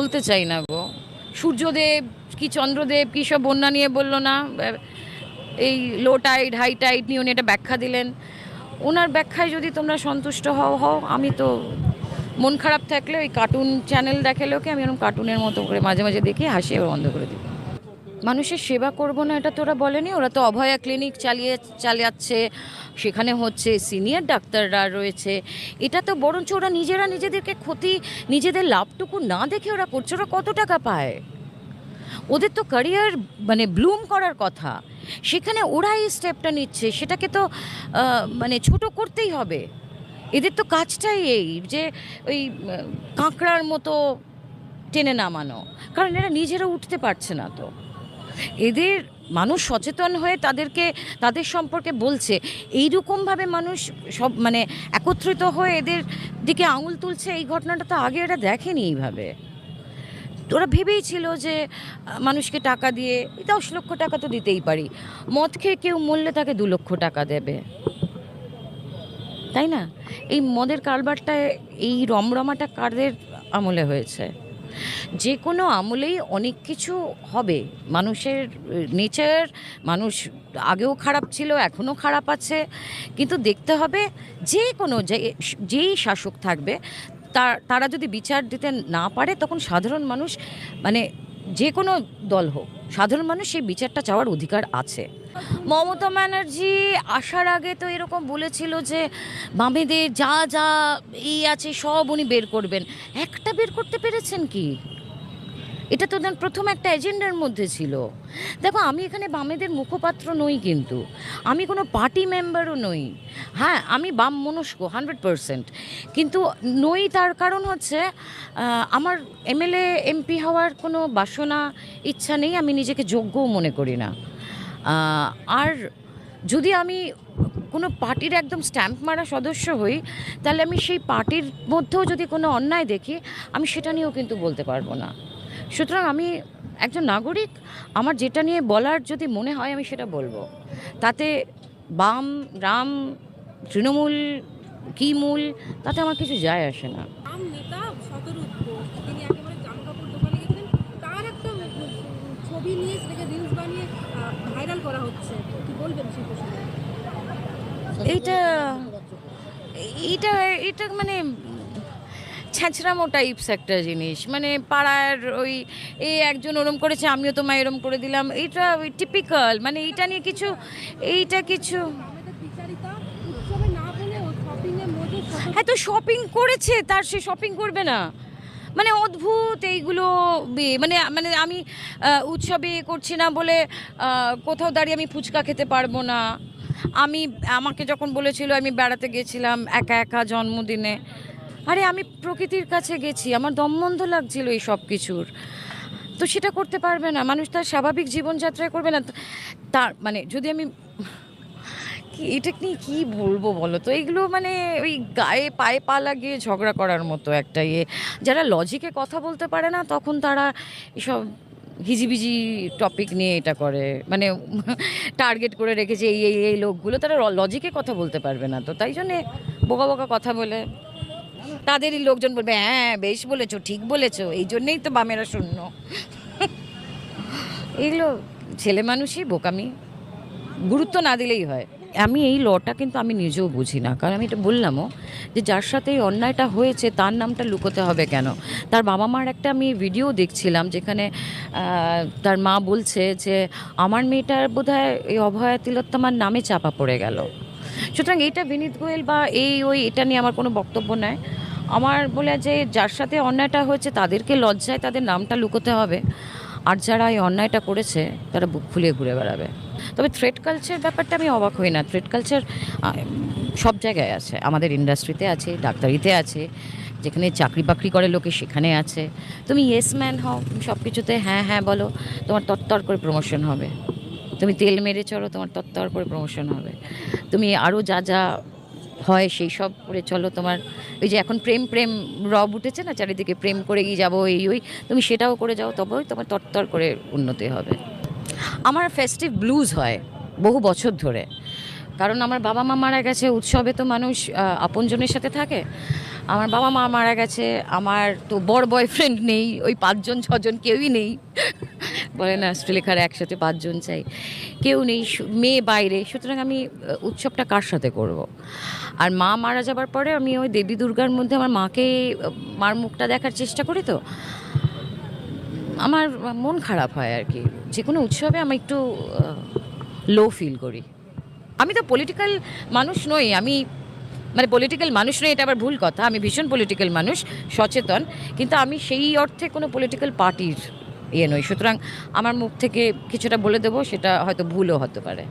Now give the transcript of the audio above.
বলতে চাই না গো। সূর্যদেব কি চন্দ্রদেব কী সব বন্যা নিয়ে বলল না? এই লো টাইড হাই টাইড নিয়ে উনি এটা ব্যাখ্যা দিলেন। ওনার ব্যাখ্যায় যদি তোমরা সন্তুষ্ট হও হও, আমি তো মন খারাপ থাকলে ওই কার্টুন চ্যানেল দেখালে ওকে আমি ওরকম কার্টুনের মতো করে মাঝে মাঝে দেখে হাসি বন্ধ করে দিই মানুষের সেবা করব না, এটা তো ওরা বলেনি? ওরা তো অভয়া ক্লিনিক চালিয়ে, চালাচ্ছে, সেখানে হচ্ছে সিনিয়র ডাক্তাররা রয়েছে। এটা তো বরঞ্চ ওরা নিজেরা নিজেদেরকে ক্ষতি, নিজেদের লাভটুকু না দেখে ওরা করছে, ওরা কত টাকা পায়? ওদের তো ক্যারিয়ার মানে ব্লুম করার কথা। সেখানে ওরা এই স্টেপটা নিচ্ছে, সেটাকে তো মানে ছোট করতেই হবে। এদের তো কাজটাই এই যে ওই কাঁকড়ার মতো টেনে নামানো। কারণ এরা নিজেরা উঠতে পারছে না তো। এদের মানুষ সচেতন হয়ে তাদেরকে, তাদের সম্পর্কে বলছে। এইরকমভাবে মানুষ সব মানে একত্রিত হয়ে এদের দিকে আঙুল তুলছে, এই ঘটনাটা তো আগে এরা দেখেনি এইভাবে। ওরা ভেবেই ছিল যে, মানুষকে টাকা দিয়ে দশ লক্ষ টাকা তো দিতেই পারি। মদ খেয়ে কেউ মরলে তাকে দু লক্ষ টাকা দেবে। তাই না? এই মদের কারবারটা এই রমরমাটা কাদের আমলে হয়েছে? যে কোনো আমলেই অনেক কিছু হবে। মানুষের, নেচার, মানুষ আগেও খারাপ ছিল, এখনও খারাপ আছে। কিন্তু দেখতে হবে যে কোনো যে- যেই শাসক থাকবে তার তারা যদি বিচার দিতে না পারে, তখন সাধারণ মানুষ মানে যে কোনো দল হোক। সাধারণ মানুষ সেই বিচারটা চাওয়ার অধিকার আছে। মমতা ব্যানার্জি আসার আগে তো এরকম বলেছিল যে, বামেদের যা যা এই আছে সব উনি বের করবেন। একটা বের করতে পেরেছেন কি? এটা তো দেন প্রথম একটা এজেন্ডার মধ্যে ছিল। দেখো, আমি এখানে বামেদের মুখপাত্র নই কিন্তু। আমি কোনো পার্টি মেম্বারও নই। হ্যাঁ আমি বাম মনস্ক, হান্ড্রেড পারসেন্ট। কিন্তু নই তার কারণ হচ্ছে আমার এমএলএ, এমপি হওয়ার কোনো বাসনা, ইচ্ছা নেই, আমি নিজেকে যোগ্যও মনে করি না। আর যদি আমি কোনো পার্টির একদম স্ট্যাম্প মারা সদস্য হই, তাহলে আমি সেই পার্টির মধ্যেও যদি কোনো অন্যায় দেখি, আমি সেটা নিয়েও কিন্তু বলতে পারব না। সুতরাং আমি একজন নাগরিক আমার যেটা নিয়ে বলার যদি মনে হয় আমি সেটা বলব। তাতে বাম রাম তৃণমূল কি মূল তাতে আমার কিছু যায় আসে না। এইটা এইটা এটা মানে ছ্যাঁচড়ামো টাইপস একটা জিনিস। মানে পাড়ার ওই এই একজন ওরম করেছে, আমিও তোমায় এরম করে দিলাম। এইটা ওই টিপিক্যাল মানে এইটা নিয়ে কিছু, এইটা কিছু হ্যাঁ তো শপিং করেছে, তার সে শপিং করবে না। মানে অদ্ভুত এইগুলো মানে মানে আমি উৎসবে করছি না বলে কোথাও দাঁড়িয়ে আমি ফুচকা খেতে পারব না। আমি, আমাকে যখন বলেছিল আমি বেড়াতে গেছিলাম একা একা জন্মদিনে আরে আমি প্রকৃতির কাছে গেছি, আমার দম বন্ধ লাগছিল এই সব কিছুর তো সেটা করতে পারবে না, মানুষ তার স্বাভাবিক জীবনযাত্রায় করবে না। তার মানে যদি আমি, কি, এটা নিয়ে কি বলব বলো তো? এগুলো মানে ওই গায়ে পায়ে পা লাগিয়ে ঝগড়া করার মতো একটা ইয়ে। যারা লজিকে কথা বলতে পারে না, তখন তারা এসব হিজিবিজি টপিক নিয়ে এটা করে। মানে টার্গেট করে রেখেছে এই এই এই লোকগুলো। তারা লজিকে কথা বলতে পারবে না তো, তাই জন্যে বোকা বোকা কথা বলে। তাদেরই লোকজন বলবে হ্যাঁ বেশ বলেছ, ঠিক বলেছ, এই জন্যেই তো বামেরা শূন্য। এগুলো ছেলে মানুষই বোকামি। গুরুত্ব না দিলেই হয়। আমি এই লটা কিন্তু আমি নিজেও বুঝি না, কারণ আমি এটা বললামও যে যার সাথে এই অন্যায়টা হয়েছে, তার নামটা লুকোতে হবে কেন? তার বাবা মার একটা আমি ভিডিও দেখছিলাম যেখানে তার মা বলছে যে, আমার মেয়েটার বোধহয় এই অভয়া তিলোত্তমার নামে চাপা পড়ে গেল। সুতরাং এইটা বিনীত গোয়েল বা এই ওই এটা নিয়ে আমার কোনো বক্তব্য নয়। আমার বলে যে যার সাথে অন্যায়টা হয়েছে তাদেরকে লজ্জায় তাদের নামটা লুকোতে হবে। আর যারা এই অন্যায়টা করেছে, তারা বুক ফুলিয়ে ঘুরে বেড়াবে। তবে থ্রেড কালচার ব্যাপারটা আমি অবাক হই না। থ্রেড কালচার সব জায়গায় আছে। আমাদের ইন্ডাস্ট্রিতে আছে, ডাক্তারিতে আছে, যেখানে চাকরি বাকরি করে লোকে সেখানে আছে। তুমি ইয়েস ম্যান হও সব কিছুতে হ্যাঁ হ্যাঁ বলো। তোমার তত্তর করে প্রমোশন হবে। তুমি তেল মেরে চলো, তোমার তত্ত্বর করে প্রমোশন হবে। তুমি আরও যা যা হয় সেই সব করে চলো, তোমার ওই যে এখন প্রেম প্রেম রব উঠেছে না, চারিদিকে প্রেম করে গিয়ে যাব, এই, ওই, তুমি সেটাও করে যাও, তবেই তোমার তত্তর করে উন্নতি হবে। আমার ফেস্টিভ ব্লুজ হয় বহু বছর ধরে। কারণ আমার বাবা মা মারা গেছে, উৎসবে তো মানুষ আপনজনের সাথে থাকে। আমার বাবা মা মারা গেছে, আমার তো বড় বয়ফ্রেন্ড নেই, ওই পাঁচজন, ছজন কেউই নেই। বলে না, শ্রীলেখার একসাথে পাঁচজন চাই। কেউ নেই মেয়ে বাইরে। সুতরাং আমি উৎসবটা কার সাথে করব। আর মা মারা যাবার পরে আমি ওই দেবী দুর্গার মধ্যে আমার মাকে, মার মুখটা দেখার চেষ্টা করি তো। আমার মন খারাপ হয় আর কি। যে কোনো উৎসবে আমি একটু লো ফিল করি। আমি তো পলিটিক্যাল মানুষ নই, আমি মানে পলিটিক্যাল মানুষ নই, এটা আবার ভুল কথা, আমি ভীষণ পলিটিক্যাল মানুষ, সচেতন, কিন্তু আমি সেই অর্থে কোনো পলিটিক্যাল পার্টির ইয়ে নই। সুতরাং আমার মুখ থেকে কিছুটা বলে দেবো, সেটা হয়তো ভুলও হতে পারে।